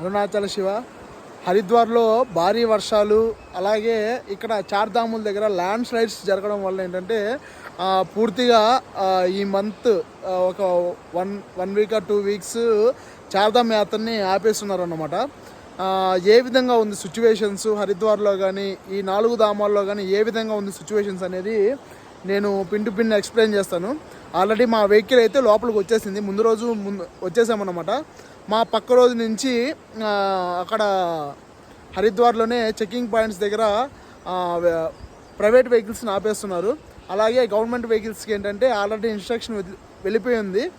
అరుణాచల శివ. హరిద్వార్లో భారీ వర్షాలు అలాగే ఇక్కడ చార్ధాముల దగ్గర ల్యాండ్ స్లైడ్స్ జరగడం వల్ల ఏంటంటే పూర్తిగా ఈ మంత్ ఒక one one week two weeks Chardham యాత్రని ఆపేస్తున్నారు అన్నమాట ఏ విధంగా ఉంది సిచ్యువేషన్స్? హరిద్వార్లో కానీ ఈ నాలుగు ధామాల్లో కానీ ఏ విధంగా ఉంది సిచ్యువేషన్స్ అనేది నేను పిన్ టు పిన్ ఎక్స్ప్లెయిన్ చేస్తాను. ఆల్రెడీ మా వెహికల్ అయితే లోపలికి వచ్చేసింది. ముందు రోజు ముందు వచ్చేసామన్నమాట. మా పక్క రోజు నుంచి అక్కడ హరిద్వార్లోనే చెకింగ్ పాయింట్స్ దగ్గర ప్రైవేట్ వెహికల్స్ని ఆపేస్తున్నారు. అలాగే గవర్నమెంట్ వెహికల్స్కి ఏంటంటే ఆల్రెడీ ఇన్స్ట్రక్షన్ వె- వెళ్ళిపోయి ఉంది.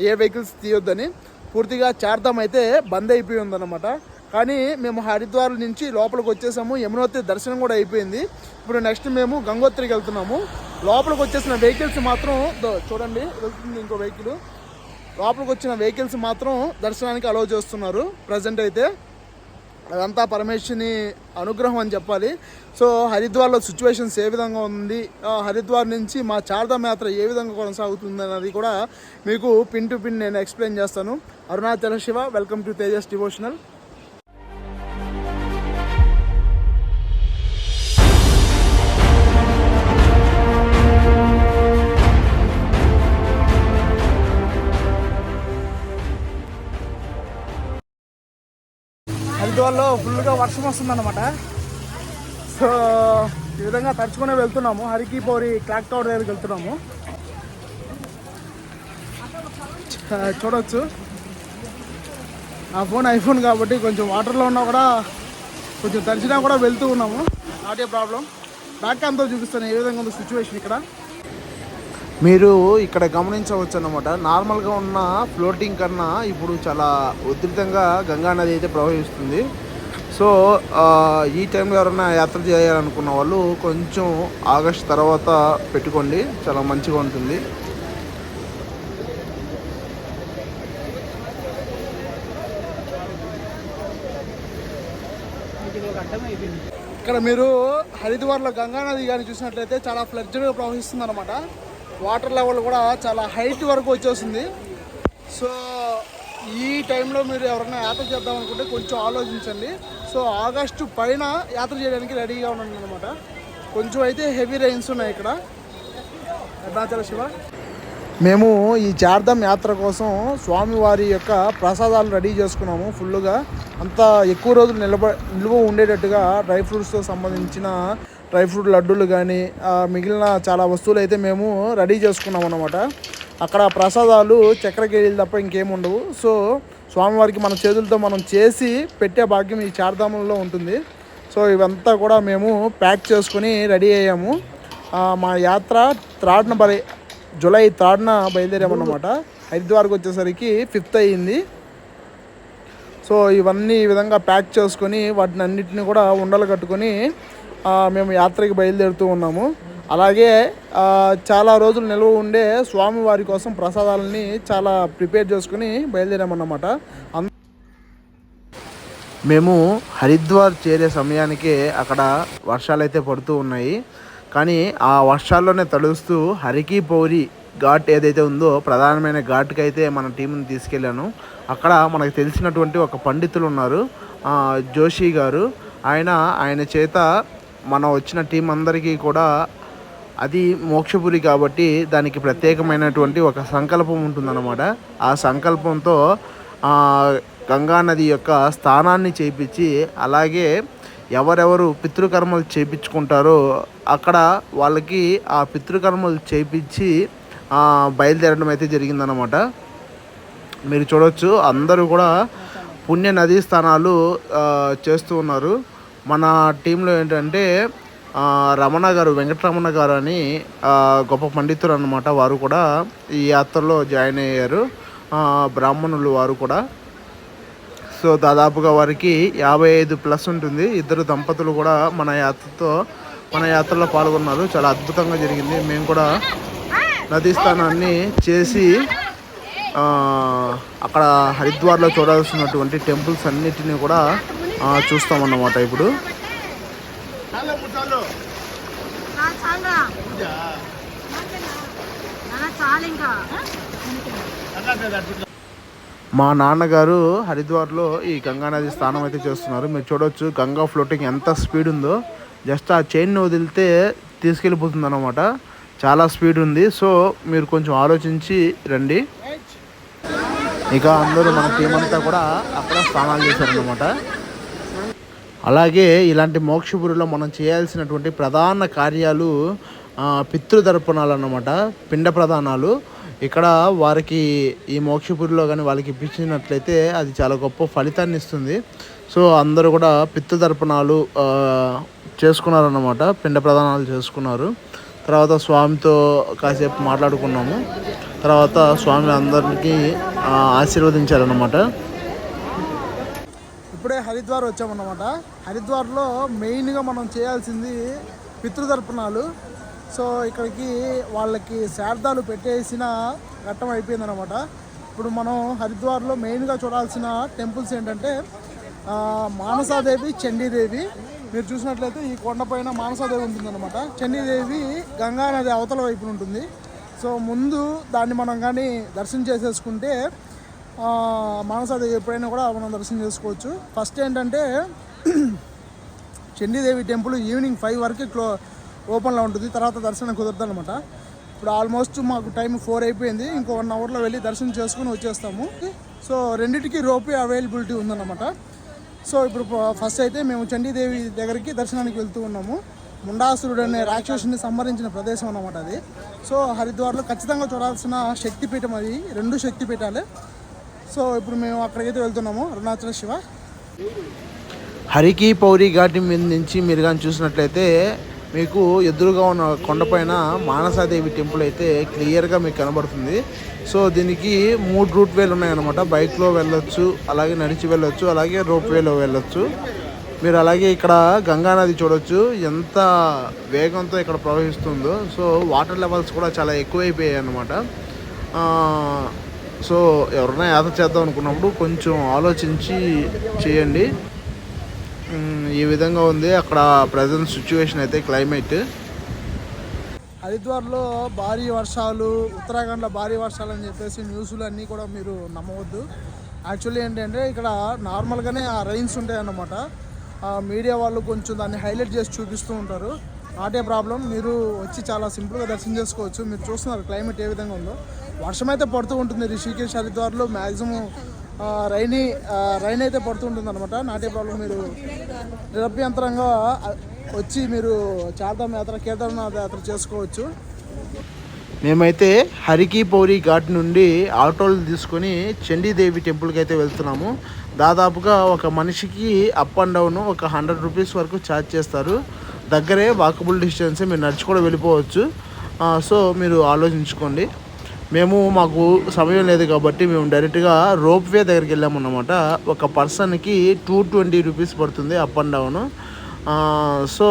ఏ వెహికల్స్ తీయొద్దని. పూర్తిగా చార్ధామ్ అయితే బంద్ అయిపోయి ఉందన్నమాట. కానీ మేము హరిద్వార్ నుంచి లోపలికి వచ్చేసాము. యమునోత్రి దర్శనం కూడా అయిపోయింది. ఇప్పుడు నెక్స్ట్ మేము గంగోత్రికి వెళ్తున్నాము. లోపలికి వచ్చేసిన వెహికల్స్ మాత్రం చూడండి వెళ్తుంది ఇంకో వెహికల్. లోపలికి వచ్చిన వెహికల్స్ మాత్రం దర్శనానికి అలౌ చేస్తున్నారు. ప్రజెంట్ అయితే అదంతా పరమేశ్వరిని అనుగ్రహం అని చెప్పాలి. సో హరిద్వార్లో సిచ్యువేషన్స్ ఏ విధంగా ఉంది? హరిద్వార్ నుంచి మా చార్ధామ్ యాత్ర ఏ విధంగా కొనసాగుతుంది అన్నది కూడా మీకు పిన్ టు పిన్ నేను ఎక్స్ప్లెయిన్ చేస్తాను. Arunachala Shiva welcome to Tejas devotional హరిద్వార్లో ఫుల్గా వర్షం వస్తుందన్నమాట. సో ఈ విధంగా తరుచుకునే వెళ్తున్నాము. హరికి పోరి క్లాక్ టవర్ దగ్గరికి వెళ్తున్నాము. చూడవచ్చు చూడొచ్చు. నా ఫోన్ ఐఫోన్ కాబట్టి కొంచెం వాటర్లో ఉన్నా కూడా కొంచెం తడిచినా కూడా వెళ్తూ ఉన్నాము. నాటే ప్రాబ్లం బ్యాక్ అంతా చూపిస్తాను. ఏ విధంగా ఉంది సిచ్యువేషన్ ఇక్కడ? మీరు ఇక్కడ గమనించవచ్చు అన్నమాట నార్మల్గా ఉన్న ఫ్లోటింగ్ కన్నా ఇప్పుడు చాలా ఉధృతంగా గంగా నది అయితే ప్రవహిస్తుంది. సో ఈ టైంలో ఎవరైనా యాత్ర చేయాలనుకున్న వాళ్ళు కొంచెం ఆగస్ట్ తర్వాత పెట్టుకోండి. చాలా మంచిగా ఉంటుంది. ఇక్కడ మీరు హరిద్వార్లో గంగా నది కానీ చూసినట్లయితే చాలా ఫ్లడ్జ్గా ప్రవహిస్తుంది అనమాట వాటర్ లెవెల్ కూడా చాలా హైట్ వరకు వచ్చేసింది. సో ఈ టైంలో మీరు ఎవరైనా యాత్ర చేద్దాం అనుకుంటే కొంచెం ఆలోచించండి. సో ఆగస్టు పైన యాత్ర చేయడానికి రెడీగా ఉండండి అనమాట కొంచెం అయితే హెవీ రైన్స్ ఉన్నాయి ఇక్కడ. అరుణాచల శివ. మేము ఈ చార్ధం యాత్ర కోసం స్వామివారి యొక్క ప్రసాదాలు రెడీ చేసుకున్నాము ఫుల్గా అంత ఎక్కువ రోజులు నిలబ నిల్వ ఉండేటట్టుగా డ్రై ఫ్రూట్స్తో సంబంధించిన డ్రై ఫ్రూట్ లడ్డూలు కానీ మిగిలిన చాలా వస్తువులు అయితే మేము రెడీ చేసుకున్నాం అనమాట అక్కడ ప్రసాదాలు చక్రకేళీలు తప్ప ఇంకేం ఉండవు. సో స్వామివారికి మన చేతులతో మనం చేసి పెట్టే భాగ్యం ఈ చార్ధామంలో ఉంటుంది. సో ఇవంతా కూడా మేము ప్యాక్ చేసుకుని రెడీ అయ్యాము. మా యాత్ర త్రాడ్న బలి జూలై థర్డ్న బయలుదేరామన్నమాట. హరిద్వార్కి వచ్చేసరికి ఫిఫ్త్ అయ్యింది. సో ఇవన్నీ ఈ విధంగా ప్యాక్ చేసుకొని వాటిని అన్నిటిని కూడా ఉండలు కట్టుకొని మేము యాత్రకి బయలుదేరుతూ ఉన్నాము. అలాగే చాలా రోజులు నిల్వ ఉండే స్వామివారి కోసం ప్రసాదాలని చాలా ప్రిపేర్ చేసుకుని బయలుదేరామన్నమాట. అం- మేము హరిద్వార్ చేరే సమయానికే అక్కడ వర్షాలు అయితే పడుతూ ఉన్నాయి. కానీ ఆ వర్షాల్లోనే తడుస్తూ హరికి పౌరి ఘాట్ ఏదైతే ఉందో ప్రధానమైన ఘాట్కి అయితే మన టీంని తీసుకెళ్ళాను. అక్కడ మనకు తెలిసినటువంటి ఒక పండితులు ఉన్నారు జోషి గారు. ఆయన ఆయన చేత మన వచ్చిన టీం అందరికీ కూడా అది మోక్షపురి కాబట్టి దానికి ప్రత్యేకమైనటువంటి ఒక సంకల్పం ఉంటుందన్నమాట. ఆ సంకల్పంతో గంగా నది యొక్క స్థానాన్ని చేపించి అలాగే ఎవరెవరు పితృకర్మలు చేపించుకుంటారో అక్కడ వాళ్ళకి ఆ పితృకర్మలు చేయించి బయలుదేరడం అయితే జరిగిందనమాట మీరు చూడవచ్చు అందరూ కూడా పుణ్య నదీ స్థానాలు చేస్తూ ఉన్నారు. మన టీంలో ఏంటంటే రమణ గారు వెంకటరమణ గారు అని గొప్ప పండితులు అనమాట వారు కూడా ఈ యాత్రలో జాయిన్ అయ్యారు. బ్రాహ్మణులు వారు కూడా. సో దాదాపుగా వారికి యాభై ఐదు ప్లస్ ఉంటుంది. ఇద్దరు దంపతులు కూడా మన యాత్రతో మన యాత్రలో పాల్గొన్నారు. చాలా అద్భుతంగా జరిగింది. మేము కూడా నదీ స్థానాన్ని చేసి అక్కడ హరిద్వార్లో చూడాల్సినటువంటి టెంపుల్స్ అన్నిటిని కూడా చూస్తామన్నమాట ఇప్పుడు. మా నాన్నగారు హరిద్వార్లో ఈ గంగా నది స్నానం అయితే చేస్తున్నారు. మీరు చూడొచ్చు గంగా ఫ్లోటింగ్ ఎంత స్పీడ్ ఉందో. జస్ట్ ఆ చైన్ వదిలితే తీసుకెళ్ళిపోతుంది అనమాట చాలా స్పీడ్ ఉంది. సో మీరు కొంచెం ఆలోచించి రండి. ఇక అందరూ మన టీం అంతా కూడా అక్కడ స్నానాలు చేశారనమాట అలాగే ఇలాంటి మోక్షపురిలో మనం చేయాల్సినటువంటి ప్రధాన కార్యాలు పితృదర్పణాలు అన్నమాట పిండ ప్రధానాలు. ఇక్కడ వారికి ఈ మోక్షపురిలో కానీ వాళ్ళకి ఇప్పించినట్లయితే అది చాలా గొప్ప ఫలితాన్ని ఇస్తుంది. సో అందరూ కూడా పితృదర్పణాలు చేసుకున్నారన్నమాట పిండ ప్రధానాలు చేసుకున్నారు. తర్వాత స్వామితో కాసేపు మాట్లాడుకున్నాము. తర్వాత స్వామి అందరికీ ఆశీర్వదించారనమాట ఆశీర్వదించారన్నమాట. ఇప్పుడే హరిద్వార్ వచ్చామన్నమాట. హరిద్వార్లో మెయిన్గా మనం చేయాల్సింది పితృతర్పణాలు సో ఇక్కడికి వాళ్ళకి శారదాలు పెట్టేసిన ఘట్టం అయిపోయిందనమాట ఇప్పుడు మనం హరిద్వార్లో మెయిన్గా చూడాల్సిన టెంపుల్స్ ఏంటంటే మానసాదేవి చండీదేవి. మీరు చూసినట్లయితే ఈ కొండపైన మానసాదేవి ఉంటుందన్నమాట. చండీదేవి గంగా నది అవతల వైపున ఉంటుంది. సో ముందు దాన్ని మనం కానీ దర్శనం చేసేసుకుంటే మానసాదేవి ఎప్పుడైనా కూడా మనం దర్శనం చేసుకోవచ్చు. ఫస్ట్ ఏంటంటే చండీదేవి టెంపుల్ ఈవినింగ్ ఫైవ్ వరకు క్లో ఓపెన్లో ఉంటుంది. తర్వాత దర్శనం కుదరదు అనమాట ఇప్పుడు ఆల్మోస్ట్ మాకు టైం ఫోర్ అయిపోయింది. ఇంకో వన్ అవర్లో వెళ్ళి దర్శనం చేసుకుని వచ్చేస్తాము. సో రెండింటికి రోపే అవైలబిలిటీ ఉందన్నమాట. సో ఇప్పుడు ఫస్ట్ అయితే మేము చండీదేవి దగ్గరికి దర్శనానికి వెళ్తూ ఉన్నాము. ముండాసురుడు అనే రాక్షసుని సంహరించిన ప్రదేశం అన్నమాట అది. సో హరిద్వార్లో ఖచ్చితంగా చూడాల్సిన శక్తిపీఠం అది. రెండు శక్తిపీఠాలే. సో ఇప్పుడు మేము అక్కడికైతే వెళ్తున్నాము అరుణాచల శివ. హరికి పౌరి ఘాటి మీద నుంచి మీరు కానీ చూసినట్లయితే మీకు ఎదురుగా ఉన్న కొండపైన మానసాదేవి టెంపుల్ అయితే క్లియర్గా మీకు కనబడుతుంది. సో దీనికి మూడు రూట్ వేలు ఉన్నాయన్నమాట. బైక్లో వెళ్ళొచ్చు అలాగే నడిచి వెళ్ళొచ్చు అలాగే రోప్ వేలో వెళ్ళొచ్చు. మీరు అలాగే ఇక్కడ గంగా నది చూడొచ్చు. ఎంత వేగంతో ఇక్కడ ప్రవహిస్తుందో. సో వాటర్ లెవెల్స్ కూడా చాలా ఎక్కువైపోయాయి అన్నమాట సో ఎవరైనా యాత్ర చేద్దాం అనుకున్నప్పుడు కొంచెం ఆలోచించి చేయండి. ఈ విధంగా ఉంది. అక్కడ ప్రజెంట్ సిచ్యువేషన్ అయితే క్లైమేట్ హరిద్వార్లో భారీ వర్షాలు ఉత్తరాఖండ్లో భారీ వర్షాలు అని చెప్పేసి న్యూస్లు అన్నీ కూడా మీరు నమ్మవద్దు. యాక్చువల్లీ ఏంటంటే ఇక్కడ నార్మల్గానే ఆ రైన్స్ ఉంటాయి అన్నమాట ఆ మీడియా వాళ్ళు కొంచెం దాన్ని హైలైట్ చేసి చూపిస్తూ ఉంటారు. నాటే ప్రాబ్లం మీరు వచ్చి చాలా సింపుల్గా దర్శనం చేసుకోవచ్చు. మీరు చూస్తున్నారు క్లైమేట్ ఏ విధంగా ఉందో. వర్షం అయితే పడుతూ ఉంటుంది. రిషికేష్ హరిద్వార్లో మ్యాక్సిమం రైనీ రైన్ అయితే పడుతూ ఉంటుంది అనమాట నాటే ప్రాబ్లం మీరు నిరభ్యంతరంగా వచ్చి మీరు చార్ధామ్ యాత్ర కేదార్నాథ్ యాత్ర చేసుకోవచ్చు. మేమైతే హరికి పౌరి ఘాట్ నుండి ఆటోలు తీసుకొని చండీదేవి టెంపుల్కి అయితే వెళ్తున్నాము. దాదాపుగా ఒక మనిషికి అప్ అండ్ డౌన్ ఒక హండ్రెడ్ రూపీస్ వరకు ఛార్జ్ చేస్తారు. దగ్గరే వాకబుల్ డిస్టెన్స్ మీరు నడుచుకోవడం వెళ్ళిపోవచ్చు. సో మీరు ఆలోచించుకోండి. మేము మాకు సమయం లేదు కాబట్టి మేము డైరెక్ట్గా రోప్ వే దగ్గరికి వెళ్ళామన్నమాట. ఒక పర్సన్కి టూ ట్వంటీ రూపీస్ పడుతుంది అప్ అండ్ డౌన్. సో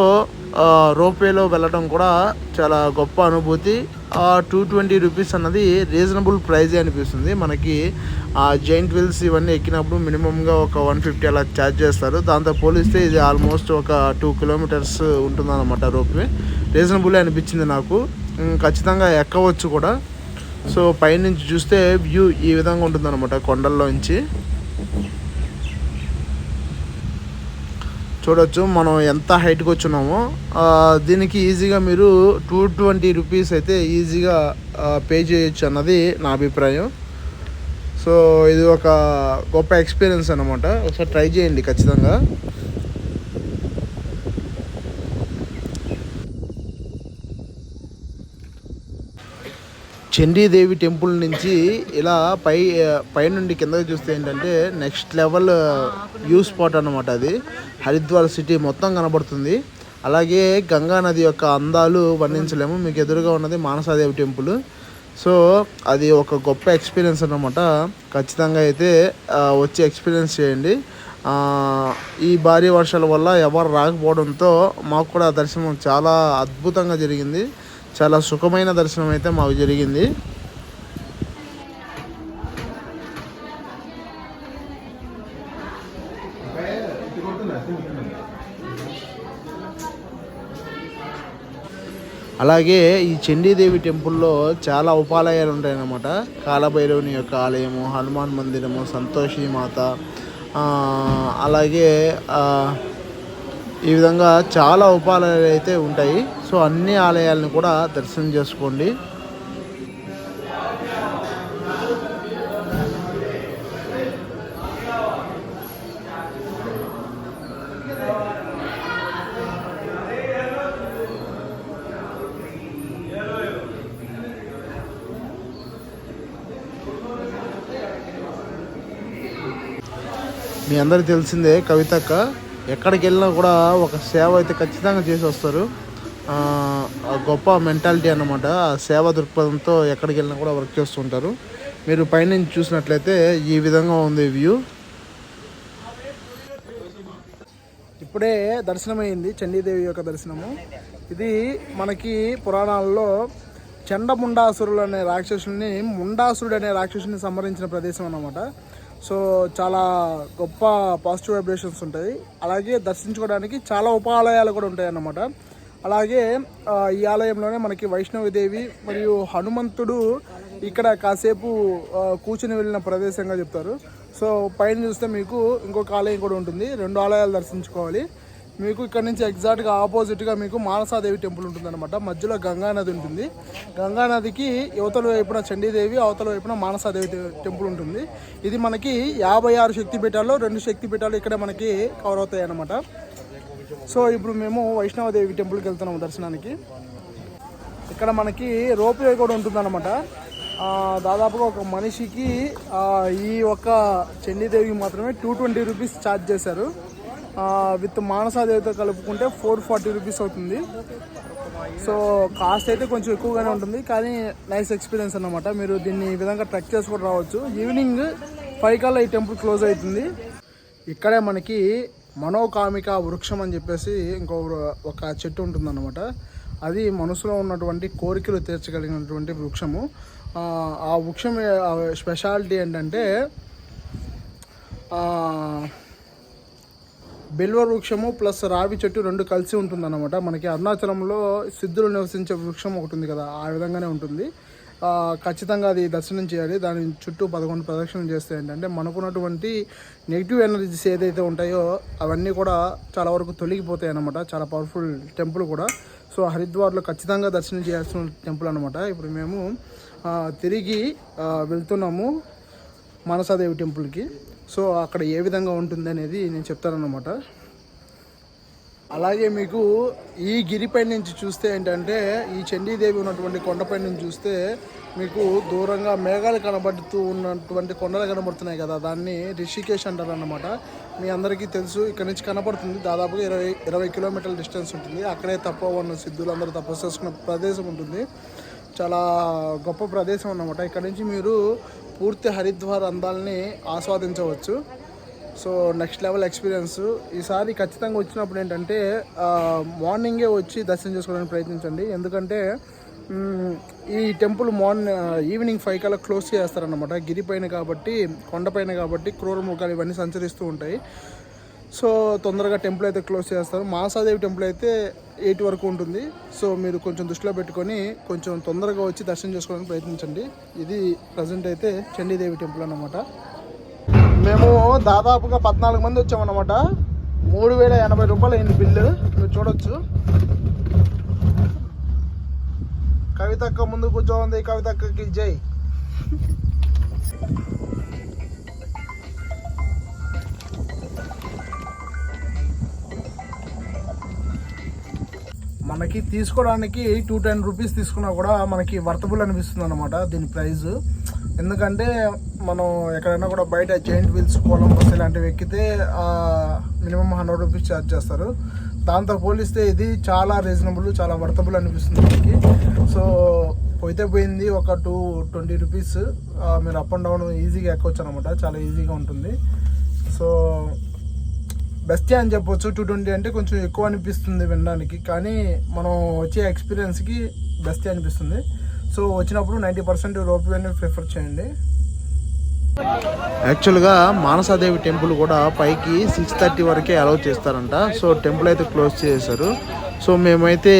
రోప్వేలో వెళ్ళడం కూడా చాలా గొప్ప అనుభూతి. ఆ టూ ట్వంటీ రూపీస్ అన్నది రీజనబుల్ ప్రైజే అనిపిస్తుంది. మనకి ఆ జైంట్ వీల్స్ ఇవన్నీ ఎక్కినప్పుడు మినిమంగా ఒక వన్ ఫిఫ్టీ అలా ఛార్జ్ చేస్తారు. దాంతో పోలిస్తే ఇది ఆల్మోస్ట్ ఒక టూ కిలోమీటర్స్ ఉంటుందన్నమాట రోప్వే రీజనబుల్ అనిపించింది నాకు. ఖచ్చితంగా ఎక్కవచ్చు కూడా. సో పైనుంచి చూస్తే వ్యూ ఈ విధంగా ఉంటుందన్నమాట కొండల్లోంచి. చూడొచ్చు మనం ఎంత హైట్కి వచ్చున్నామో దీనికి ఈజీగా మీరు టూ ట్వంటీ రూపీస్ అయితే ఈజీగా పే చేయొచ్చు అన్నది నా అభిప్రాయం. సో ఇది ఒక గొప్ప ఎక్స్పీరియన్స్ అనమాట ఒకసారి ట్రై చేయండి ఖచ్చితంగా. చండీదేవి టెంపుల్ నుంచి ఇలా పై పై నుండి కిందకి చూస్తే ఏంటంటే నెక్స్ట్ లెవెల్ వ్యూ స్పాట్ అనమాట అది. హరిద్వార్ సిటీ మొత్తం కనబడుతుంది. అలాగే గంగా నది యొక్క అందాలు వర్ణించలేము. మీకు ఎదురుగా ఉన్నది మానసాదేవి టెంపుల్. సో అది ఒక గొప్ప ఎక్స్పీరియన్స్ అనమాట ఖచ్చితంగా అయితే వచ్చి ఎక్స్పీరియన్స్ చేయండి. ఈ భారీ వర్షాల వల్ల ఎవరు రాకపోవడంతో మాకు కూడా దర్శనం చాలా అద్భుతంగా జరిగింది. చాలా సుఖమైన దర్శనం అయితే మాకు జరిగింది. అలాగే ఈ చండీదేవి టెంపుల్లో చాలా ఉపాలయాలు ఉంటాయన్నమాట. కాలభైరవుని యొక్క ఆలయము హనుమాన్ మందిరము సంతోషి మాత అలాగే ఈ విధంగా చాలా ఉపాలయాలు అయితే ఉంటాయి. సో అన్ని ఆలయాలను కూడా దర్శనం చేసుకోండి. మీ అందరికి తెలిసిందే కవితక్క. ఎక్కడికి వెళ్ళినా కూడా ఒక సేవ అయితే ఖచ్చితంగా చేసి వస్తారు. గొప్ప మెంటాలిటీ అన్నమాట. ఆ దృక్పథంతో ఎక్కడికి వెళ్ళినా కూడా వర్క్ చేస్తుంటారు మీరు పైనుంచి చూసినట్లయితే ఈ విధంగా ఉంది వ్యూ. ఇప్పుడే దర్శనమైంది చండీదేవి యొక్క దర్శనము. ఇది మనకి పురాణాల్లో చండముండాసురులు అనే రాక్షసుని ముండాసురుడు అనే రాక్షసుని సంహరించిన ప్రదేశం అన్నమాట. సో చాలా గొప్ప పాజిటివ్ వైబ్రేషన్స్ ఉంటాయి. అలాగే దర్శించుకోవడానికి చాలా ఉపాలయాలు కూడా ఉంటాయి అన్నమాట అలాగే ఈ ఆలయంలోనే మనకి వైష్ణవిదేవి మరియు హనుమంతుడు ఇక్కడ కాసేపు కూర్చుని వెళ్ళిన ప్రదేశంగా చెప్తారు. సో పైన చూస్తే మీకు ఇంకొక ఆలయం కూడా ఉంటుంది. రెండు ఆలయాలు దర్శించుకోవాలి. మీకు ఇక్కడ నుంచి ఎగ్జాక్ట్గా ఆపోజిట్గా మీకు మానసాదేవి టెంపుల్ ఉంటుంది అనమాట మధ్యలో గంగా నది ఉంటుంది. గంగా నదికి యువతల వైపున చండీదేవి అవతల వైపున మానసాదేవి టెంపుల్ ఉంటుంది. ఇది మనకి యాభై ఆరు శక్తిపీఠాల్లో రెండు శక్తిపీఠాలు ఇక్కడ మనకి కవర్ అవుతాయి అన్నమాట సో ఇప్పుడు మేము వైష్ణవదేవి టెంపుల్కి వెళ్తున్నాము దర్శనానికి. ఇక్కడ మనకి రోప్వే కూడా ఉంటుందన్నమాట. దాదాపుగా ఒక మనిషికి ఈ ఒక్క చండీదేవికి మాత్రమే టూ ట్వంటీ రూపీస్ ఛార్జ్ చేశారు. విత్ మానసాదేవితో కలుపుకుంటే ఫోర్ ఫార్టీ రూపీస్ అవుతుంది. సో కాస్ట్ అయితే కొంచెం ఎక్కువగానే ఉంటుంది కానీ నైస్ ఎక్స్పీరియన్స్ అన్నమాట. మీరు దీన్ని ఈ విధంగా ట్రెక్ చేసుకొని రావచ్చు. ఈవినింగ్ ఫైవ్ కల్లా ఈ టెంపుల్ క్లోజ్ అవుతుంది. ఇక్కడే మనకి మనోకామిక వృక్షం అని చెప్పేసి ఇంకో ఒక చెట్టు ఉంటుందన్నమాట. అది మనసులో ఉన్నటువంటి కోరికలు తీర్చగలిగినటువంటి వృక్షము. ఆ, ఆ వృక్షం స్పెషాలిటీ ఏంటంటే బిల్వ వృక్షము ప్లస్ రావి చెట్టు రెండు కలిసి ఉంటుందన్నమాట. మనకి అరుణాచలంలో సిద్ధులు నివసించే వృక్షం ఒకటి ఉంది కదా ఆ విధంగానే ఉంటుంది. ఖచ్చితంగా అది దర్శనం చేయాలి. దాని చుట్టూ పదకొండు ప్రదక్షిణలు చేస్తే ఏంటంటే మనకున్నటువంటి నెగిటివ్ ఎనర్జీస్ ఏదైతే ఉంటాయో అవన్నీ కూడా చాలా వరకు తొలగిపోతాయి అన్నమాట. చాలా పవర్ఫుల్ టెంపుల్ కూడా. సో హరిద్వార్లో ఖచ్చితంగా దర్శనం చేయాల్సిన టెంపుల్ అనమాట ఇప్పుడు మేము తిరిగి వెళ్తున్నాము. మనసాదేవి టెంపుల్కి. సో అక్కడ ఏ విధంగా ఉంటుంది అనేది నేను చెప్తానన్నమాట. అలాగే మీకు ఈ గిరిపై నుంచి చూస్తే ఏంటంటే ఈ చండీదేవి ఉన్నటువంటి కొండపై నుంచి చూస్తే మీకు దూరంగా మేఘాలు కనబడుతూ ఉన్నటువంటి కొండలు కనబడుతున్నాయి కదా దాన్ని రిషికేష్ అంటారు అన్నమాట మీ అందరికీ తెలుసు ఇక్కడ నుంచి కనపడుతుంది. దాదాపుగా ఇరవై ఇరవై కిలోమీటర్ల డిస్టెన్స్ ఉంటుంది. అక్కడే తప్పవన్న సిద్ధులు అందరూ తపస్సు చేసుకున్న ప్రదేశం ఉంటుంది. చాలా గొప్ప ప్రదేశం అన్నమాట. ఇక్కడ నుంచి మీరు పూర్తి హరిద్వార్ అందాలని ఆస్వాదించవచ్చు. సో నెక్స్ట్ లెవెల్ ఎక్స్పీరియన్స్ ఈసారి ఖచ్చితంగా వచ్చినప్పుడు ఏంటంటే మార్నింగే వచ్చి దర్శనం చేసుకోవడానికి ప్రయత్నించండి. ఎందుకంటే ఈ టెంపుల్ మార్నింగ్ ఈవినింగ్ ఫైవ్ కల్లా క్లోజ్ చేస్తారనమాట గిరిపైన కాబట్టి కొండపైన కాబట్టి క్రూర మృగాలు ఇవన్నీ సంచరిస్తూ ఉంటాయి. సో తొందరగా టెంపుల్ అయితే క్లోజ్ చేస్తారు. మాసాదేవి టెంపుల్ అయితే ఎయిట్ వరకు ఉంటుంది. సో మీరు కొంచెం దృష్టిలో పెట్టుకొని కొంచెం తొందరగా వచ్చి దర్శనం చేసుకోవడానికి ప్రయత్నించండి. ఇది ప్రజెంట్ అయితే చండీదేవి టెంపుల్ అన్నమాట. మేము దాదాపుగా పద్నాలుగు మంది వచ్చామన్నమాట. మూడు వేల ఎనభై రూపాయలు అయింది బిల్లు. మీరు చూడొచ్చు. కవితక్క ముందు కూర్చోంది. కవితక్కకి జై. మనకి తీసుకోవడానికి టూ టెన్ రూపీస్ తీసుకున్నా కూడా మనకి వర్తబుల్ అనిపిస్తుంది అనమాట దీని ప్రైస్. ఎందుకంటే మనం ఎక్కడైనా కూడా బయట జైంట్ వీల్స్ కొలంబస్ ఇలాంటివి ఎక్కితే మినిమం హండ్రెడ్ రూపీస్ ఛార్జ్ చేస్తారు. దాంతో పోలిస్తే ఇది చాలా రీజనబుల్ చాలా వర్తబుల్ అనిపిస్తుంది మనకి. సో పోయితే పోయింది ఒక టూ ట్వంటీ రూపీస్ మీరు అప్ అండ్ డౌన్ ఈజీగా ఎక్కొచ్చు అనమాట చాలా ఈజీగా ఉంటుంది. సో బెస్టే అని చెప్పొచ్చు. టూ ట్వంటీ అంటే కొంచెం ఎక్కువ అనిపిస్తుంది వినడానికి. కానీ మనం వచ్చే ఎక్స్పీరియన్స్కి బెస్టే అనిపిస్తుంది. సో వచ్చినప్పుడు నైంటీ పర్సెంట్ రోప్ ప్రిఫర్ చేయండి. యాక్చువల్గా మానసాదేవి టెంపుల్ కూడా పైకి సిక్స్ థర్టీ వరకే అలౌ చేస్తారంట. సో టెంపుల్ అయితే క్లోజ్ చేశారు. సో మేమైతే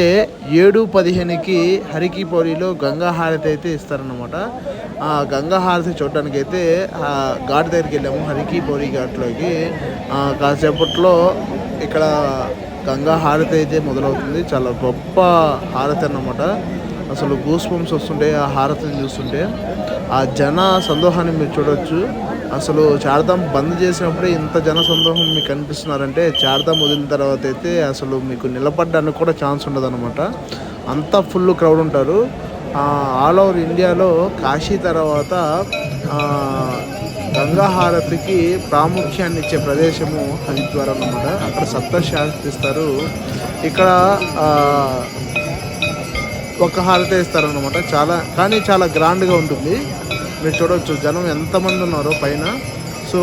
ఏడు పదిహేనుకి హరికిపౌరిలో గంగా హారతి అయితే ఇస్తారనమాట ఆ గంగా హారతి చూడడానికి అయితే ఆ ఘాట్ దగ్గరికి వెళ్ళాము హరికిపౌరి ఘాట్లోకి. కాసేపట్లో ఇక్కడ గంగా హారతి అయితే మొదలవుతుంది. చాలా గొప్ప హారతి అన్నమాట. అసలు గూస్ పంప్స్ వస్తుంటే ఆ హారతిని చూస్తుంటే. ఆ జన సందోహాన్ని మీరు చూడవచ్చు అసలు చార్దాం బంద్ చేసినప్పుడే ఇంత జన సందోహం మీకు కనిపిస్తున్నారంటే చార్దాం వదిలిన తర్వాత అయితే అసలు మీకు నిలబడడానికి కూడా ఛాన్స్ ఉండదు అనమాట అంతా ఫుల్ క్రౌడ్ ఉంటారు. ఆల్ ఓవర్ ఇండియాలో కాశీ తర్వాత గంగాహారతికి గంగా హారతికి ప్రాముఖ్యాన్ని ఇచ్చే ప్రదేశము హరిద్వార్ అనమాట అక్కడ సప్త శాంతిస్తారు ఇక్కడ ఒక్క ఒక హారతి ఇస్తారనమాట చాలా కానీ చాలా గ్రాండ్గా ఉంటుంది. మీరు చూడవచ్చు జనం ఎంతమంది ఉన్నారో పైన. సో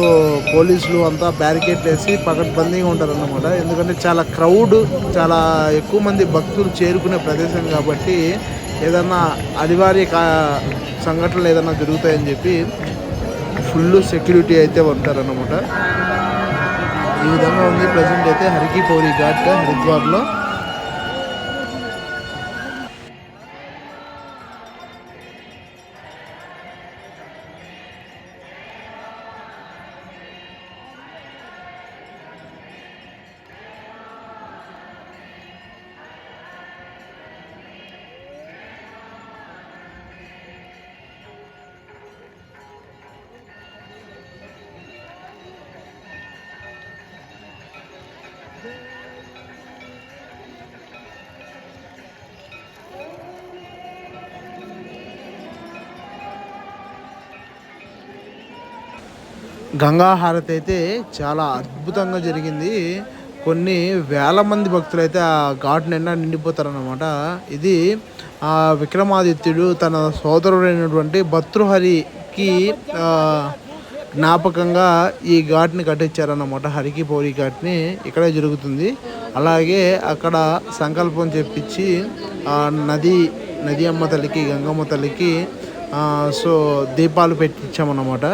పోలీసులు అంతా బ్యారికేడ్ వేసి పకడ్బందీగా ఉంటారన్నమాట. ఎందుకంటే చాలా క్రౌడ్ చాలా ఎక్కువ మంది భక్తులు చేరుకునే ప్రదేశం కాబట్టి ఏదన్నా అనివార్య కా సంఘటనలు ఏదన్నా జరుగుతాయని చెప్పి ఫుల్ సెక్యూరిటీ అయితే ఉంటారన్నమాట. ఈ విధంగా ఉంది. ప్రజెంట్ అయితే హరికి పౌరి ఘాట్ హరిద్వార్లో. గంగా హారతి అయితే చాలా అద్భుతంగా జరిగింది. కొన్ని వేల మంది భక్తులు అయితే ఆ ఘాట్ నిండా నిండిపోతారన్నమాట. ఇది ఆ విక్రమాదిత్యుడు తన సోదరుడైనటువంటి భర్తృహరికి జ్ఞాపకంగా ఈ ఘాట్ని కట్టించారన్నమాట. హరికి పౌరి ఘాట్ని ఇక్కడే జరుగుతుంది. అలాగే అక్కడ సంకల్పం చెప్పించి నది నది అమ్మ తల్లికి గంగమ్మ తల్లికి సో దీపాలు పెట్టించామన్నమాట.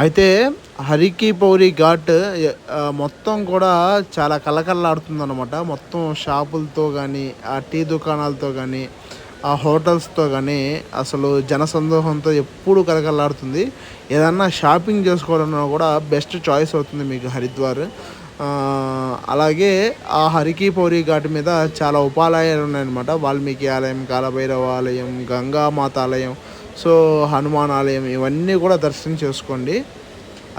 అయితే హరికి పౌరి ఘాట్ మొత్తం కూడా చాలా కలకల్లాడుతుంది అనమాట మొత్తం షాపులతో కానీ ఆ టీ దుకాణాలతో కానీ ఆ హోటల్స్తో కానీ అసలు జనసందోహంతో ఎప్పుడు కలకల్లాడుతుంది ఏదన్నా షాపింగ్ చేసుకోవాలన్నా కూడా బెస్ట్ చాయిస్ అవుతుంది మీకు హరిద్వార్. అలాగే ఆ హరికి పౌరి ఘాట్ మీద చాలా ఉపాలయాలు ఉన్నాయన్నమాట. వాల్మీకి ఆలయం కాలభైరవ ఆలయం గంగామాత ఆలయం సో హనుమాన్ ఆలయం ఇవన్నీ కూడా దర్శనం చేసుకోండి.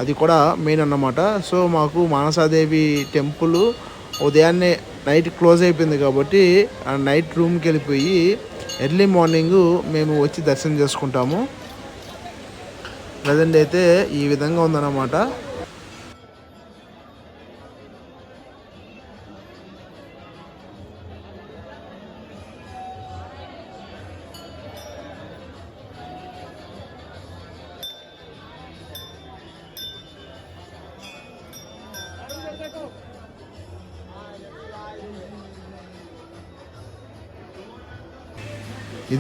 అది కూడా మెయిన్ అన్నమాట. సో మాకు మానసాదేవి టెంపుల్ ఉదయాన్నే నైట్ క్లోజ్ అయిపోయింది కాబట్టి ఆ నైట్ రూమ్కి వెళ్ళిపోయి ఎర్లీ మార్నింగ్ మేము వచ్చి దర్శనం చేసుకుంటాము. ప్రజెంట్ అయితే ఈ విధంగా ఉందన్నమాట.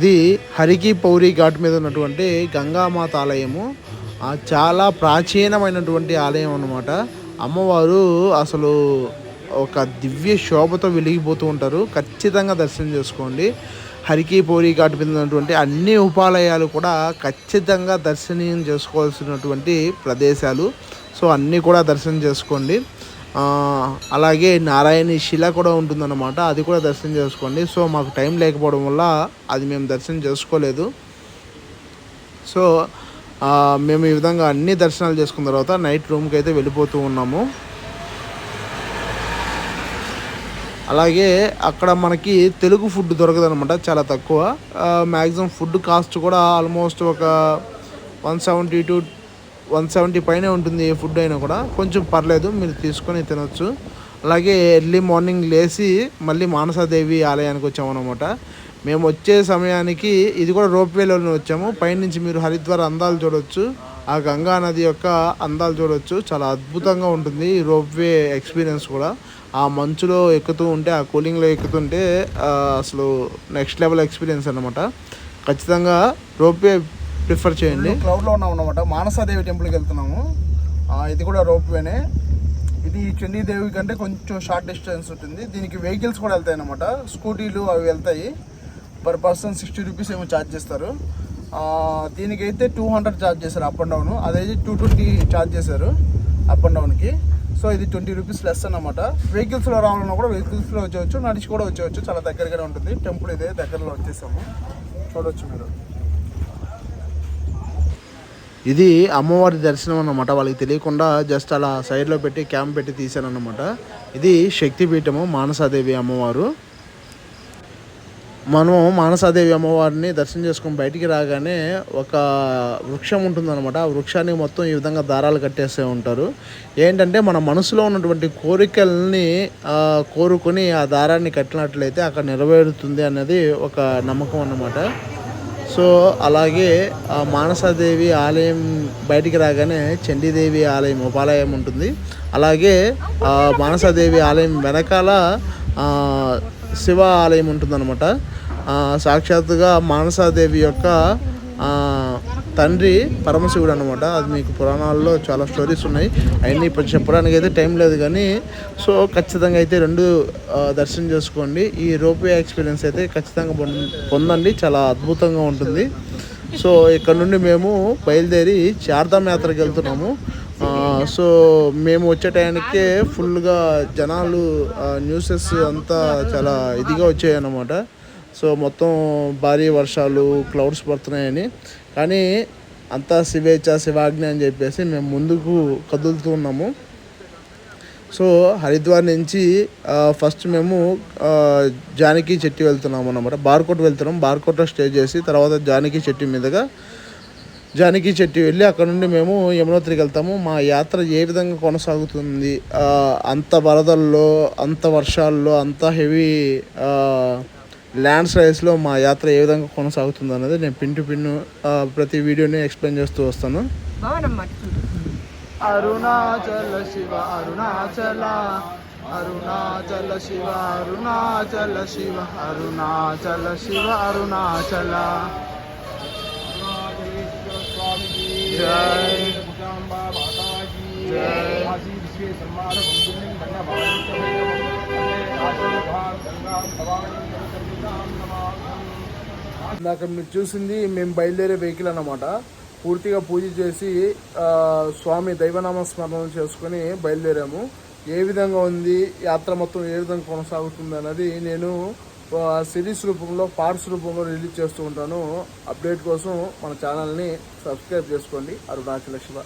ఇది హరికి పౌరి ఘాట్ మీద ఉన్నటువంటి గంగామాత ఆలయము. చాలా ప్రాచీనమైనటువంటి ఆలయం అన్నమాట. అమ్మవారు అసలు ఒక దివ్య శోభతో వెలిగిపోతూ ఉంటారు. ఖచ్చితంగా దర్శనం చేసుకోండి. హరికి పౌరి ఘాట్ మీద ఉన్నటువంటి అన్ని ఉపాలయాలు కూడా ఖచ్చితంగా దర్శనం చేసుకోవాల్సినటువంటి ప్రదేశాలు. సో అన్నీ కూడా దర్శనం చేసుకోండి. అలాగే నారాయణి శిల కూడా ఉంటుందన్నమాట. అది కూడా దర్శనం చేసుకోండి. సో మాకు టైం లేకపోవడం వల్ల అది మేము దర్శనం చేసుకోలేదు. సో మేము ఈ విధంగా అన్ని దర్శనాలు చేసుకున్న తర్వాత నైట్ రూమ్కి అయితే వెళ్ళిపోతూ ఉన్నాము. అలాగే అక్కడ మనకి తెలుగు ఫుడ్ దొరకదనమాట చాలా తక్కువ. మ్యాక్సిమం ఫుడ్ కాస్ట్ కూడా ఆల్మోస్ట్ ఒక one seventy to one seventy పైనే ఉంటుంది ఏ ఫుడ్ అయినా కూడా. కొంచెం పర్లేదు మీరు తీసుకొని తినొచ్చు. అలాగే ఎర్లీ మార్నింగ్ లేచి మళ్ళీ మానసాదేవి ఆలయానికి వచ్చామన్నమాట. మేము వచ్చే సమయానికి ఇది కూడా రోప్వేలోనే వచ్చాము. పైనుంచి మీరు హరిద్వార్ అందాలు చూడొచ్చు. ఆ గంగా నది యొక్క అందాలు చూడొచ్చు. చాలా అద్భుతంగా ఉంటుంది ఈ రోప్వే ఎక్స్పీరియన్స్ కూడా. ఆ మంచులో ఎక్కుతూ ఉంటే ఆ కూలింగ్లో ఎక్కుతుంటే అసలు నెక్స్ట్ లెవెల్ ఎక్స్పీరియన్స్ అనమాట ఖచ్చితంగా రోప్వే ప్రిఫర్ చేయండి. క్లౌడ్లో ఉన్నాం అనమాట మానసాదేవి టెంపుల్కి వెళ్తున్నాము. ఇది కూడా రోప్వేనే ఇది చండీదేవి కంటే కొంచెం షార్ట్ డిస్టెన్స్ ఉంటుంది. దీనికి వెహికల్స్ కూడా వెళ్తాయి అనమాట స్కూటీలు అవి వెళ్తాయి. పర్ పర్సన్ సిక్స్టీ రూపీస్ ఏమో ఛార్జ్ చేస్తారు. దీనికైతే టూ హండ్రెడ్ ఛార్జ్ చేశారు అప్ అండ్ డౌన్ అదైతే టూ ట్వంటీ ఛార్జ్ చేశారు అప్ అండ్ డౌన్కి సో ఇది ట్వంటీ రూపీస్ లెస్ అనమాట వెహికల్స్లో రావాలన్నా కూడా వెహికల్స్లో వచ్చేవచ్చు నడిచి కూడా వచ్చేవచ్చు చాలా దగ్గరగానే ఉంటుంది. టెంపుల్ ఇదే దగ్గరలో వచ్చేసాము. చూడవచ్చు మీరు. ఇది అమ్మవారి దర్శనం అన్నమాట. వాళ్ళకి తెలియకుండా జస్ట్ అలా సైడ్లో పెట్టి క్యాంప్ పెట్టి తీశాను అన్నమాట ఇది శక్తిపీఠము మానసాదేవి అమ్మవారు. మనం మానసాదేవి అమ్మవారిని దర్శనం చేసుకొని బయటికి రాగానే ఒక వృక్షం ఉంటుందన్నమాట. ఆ వృక్షానికి మొత్తం ఈ విధంగా దారాలు కట్టేస్తూ ఉంటారు. ఏంటంటే మన మనసులో ఉన్నటువంటి కోరికల్ని కోరుకొని ఆ దారాన్ని కట్టినట్లయితే అక్కడ నెరవేరుతుంది అనేది ఒక నమ్మకం అన్నమాట. సో అలాగే ఆ మానసాదేవి ఆలయం బయటికి రాగానే చండీదేవి ఆలయం ఉపాలయం ఉంటుంది. అలాగే ఆ మానసాదేవి ఆలయం వెనకాల శివ ఆలయం ఉంటుందన్నమాట. సాక్షాత్తుగా మానసాదేవి యొక్క తండ్రి పరమశివుడు అనమాట అది మీకు పురాణాల్లో చాలా స్టోరీస్ ఉన్నాయి. అవన్నీ ఇప్పుడు చెప్పడానికి అయితే టైం లేదు కానీ సో ఖచ్చితంగా అయితే రెండు దర్శనం చేసుకోండి. ఈ రోప్వే ఎక్స్పీరియన్స్ అయితే ఖచ్చితంగా పొందండి. చాలా అద్భుతంగా ఉంటుంది. సో ఇక్కడ నుండి మేము బయలుదేరి చార్ధామ్ యాత్రకి వెళ్తున్నాము. సో మేము వచ్చే టైంకే ఫుల్గా జనాలు ఆ, న్యూసెస్ అంతా చాలా ఇదిగా వచ్చాయి అన్నమాట సో మొత్తం భారీ వర్షాలు క్లౌడ్స్ పడుతున్నాయని. కానీ అంతా శివేచ్ఛ శివాజ్ఞ అని చెప్పేసి మేము ముందుకు కదులుతూ ఉన్నాము సో హరిద్వార్ నుంచి ఫస్ట్ మేము జానకి చెట్టి వెళ్తున్నాము అన్నమాట. బార్కోట్ వెళ్తున్నాం. బార్కోట్లో స్టే చేసి తర్వాత జానకి చెట్టు మీదుగా జానకి చెట్టి వెళ్ళి అక్కడ నుండి మేము యమునోత్రికి వెళ్తాము. మా యాత్ర ఏ విధంగా కొనసాగుతుంది? అంత వరదల్లో అంత వర్షాల్లో అంత హెవీ ల్యాండ్ స్లైడ్స్లో మా యాత్ర ఏ విధంగా కొనసాగుతుంది అనేది నేను పిన్ టు పిన్ ప్రతి వీడియోని ఎక్స్ప్లెయిన్ చేస్తూ వస్తాను. అరుణాచల శివ అరుణాచల అరుణాచల శివ అరుణాచల శివ అరుణాచల శివ అరుణాచల. జై. ఇందాక మీరు చూసింది మేము బయలుదేరే వెహికల్ అన్నమాట. పూర్తిగా పూజ చేసి స్వామి దైవనామ స్మరణ చేసుకొని బయలుదేరాము. ఏ విధంగా ఉంది యాత్ర మొత్తం ఏ విధంగా కొనసాగుతుంది అన్నది నేను సిరీస్ రూపంలో పార్ట్స్ రూపంలో రిలీజ్ చేస్తూ ఉంటాను. అప్డేట్ కోసం మన ఛానల్ని సబ్స్క్రైబ్ చేసుకోండి. అరుణాచల శివ.